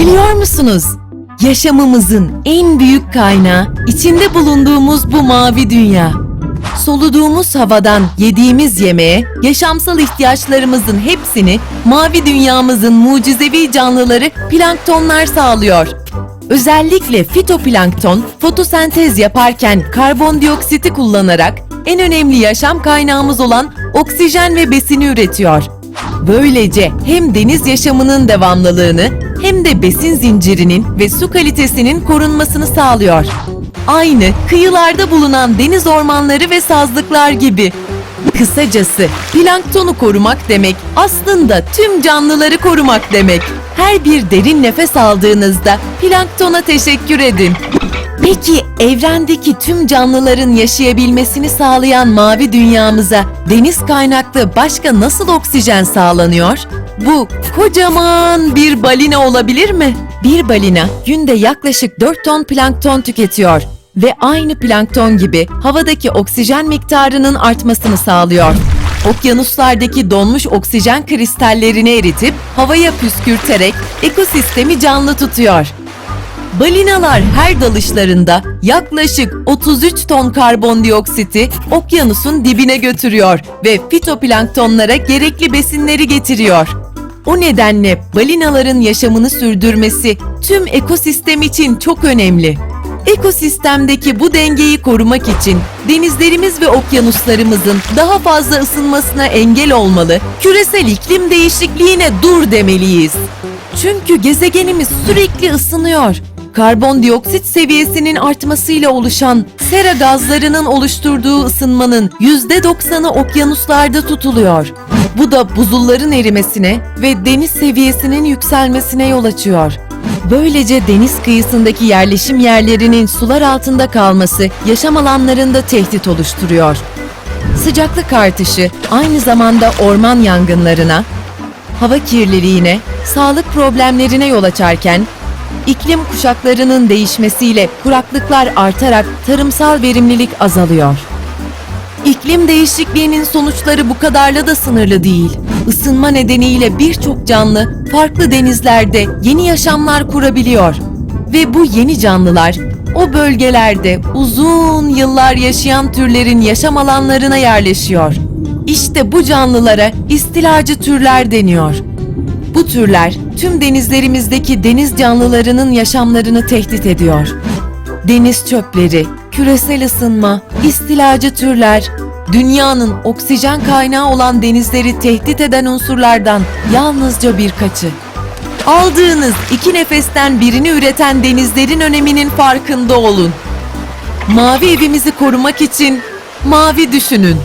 Biliyor musunuz? Yaşamımızın en büyük kaynağı içinde bulunduğumuz bu mavi dünya. Soluduğumuz havadan yediğimiz yemeğe, yaşamsal ihtiyaçlarımızın hepsini mavi dünyamızın mucizevi canlıları planktonlar sağlıyor. Özellikle fitoplankton fotosentez yaparken karbondioksiti kullanarak en önemli yaşam kaynağımız olan oksijen ve besini üretiyor. Böylece hem deniz yaşamının devamlılığını hem de besin zincirinin ve su kalitesinin korunmasını sağlıyor. Aynı kıyılarda bulunan deniz ormanları ve sazlıklar gibi. Kısacası planktonu korumak demek aslında tüm canlıları korumak demek. Her bir derin nefes aldığınızda planktona teşekkür edin. Peki evrendeki tüm canlıların yaşayabilmesini sağlayan mavi dünyamıza deniz kaynaklı başka nasıl oksijen sağlanıyor? Bu kocaman bir balina olabilir mi? Bir balina günde yaklaşık 4 ton plankton tüketiyor ve aynı plankton gibi havadaki oksijen miktarının artmasını sağlıyor. Okyanuslardaki donmuş oksijen kristallerini eritip havaya püskürterek ekosistemi canlı tutuyor. Balinalar her dalışlarında yaklaşık 33 ton karbondioksiti okyanusun dibine götürüyor ve fitoplanktonlara gerekli besinleri getiriyor. O nedenle balinaların yaşamını sürdürmesi tüm ekosistem için çok önemli. Ekosistemdeki bu dengeyi korumak için denizlerimiz ve okyanuslarımızın daha fazla ısınmasına engel olmalı, küresel iklim değişikliğine dur demeliyiz. Çünkü gezegenimiz sürekli ısınıyor. Karbondioksit seviyesinin artmasıyla oluşan sera gazlarının oluşturduğu ısınmanın %90'ı okyanuslarda tutuluyor. Bu da buzulların erimesine ve deniz seviyesinin yükselmesine yol açıyor. Böylece deniz kıyısındaki yerleşim yerlerinin sular altında kalması yaşam alanlarında tehdit oluşturuyor. Sıcaklık artışı aynı zamanda orman yangınlarına, hava kirliliğine, sağlık problemlerine yol açarken, iklim kuşaklarının değişmesiyle kuraklıklar artarak tarımsal verimlilik azalıyor. İklim değişikliğinin sonuçları bu kadarla da sınırlı değil. Isınma nedeniyle birçok canlı farklı denizlerde yeni yaşamlar kurabiliyor. Ve bu yeni canlılar o bölgelerde uzun yıllar yaşayan türlerin yaşam alanlarına yerleşiyor. İşte bu canlılara istilacı türler deniyor. Bu türler tüm denizlerimizdeki deniz canlılarının yaşamlarını tehdit ediyor. Deniz çöpleri, küresel ısınma, istilacı türler, dünyanın oksijen kaynağı olan denizleri tehdit eden unsurlardan yalnızca birkaçı. Aldığınız iki nefesten birini üreten denizlerin öneminin farkında olun. Mavi evimizi korumak için mavi düşünün.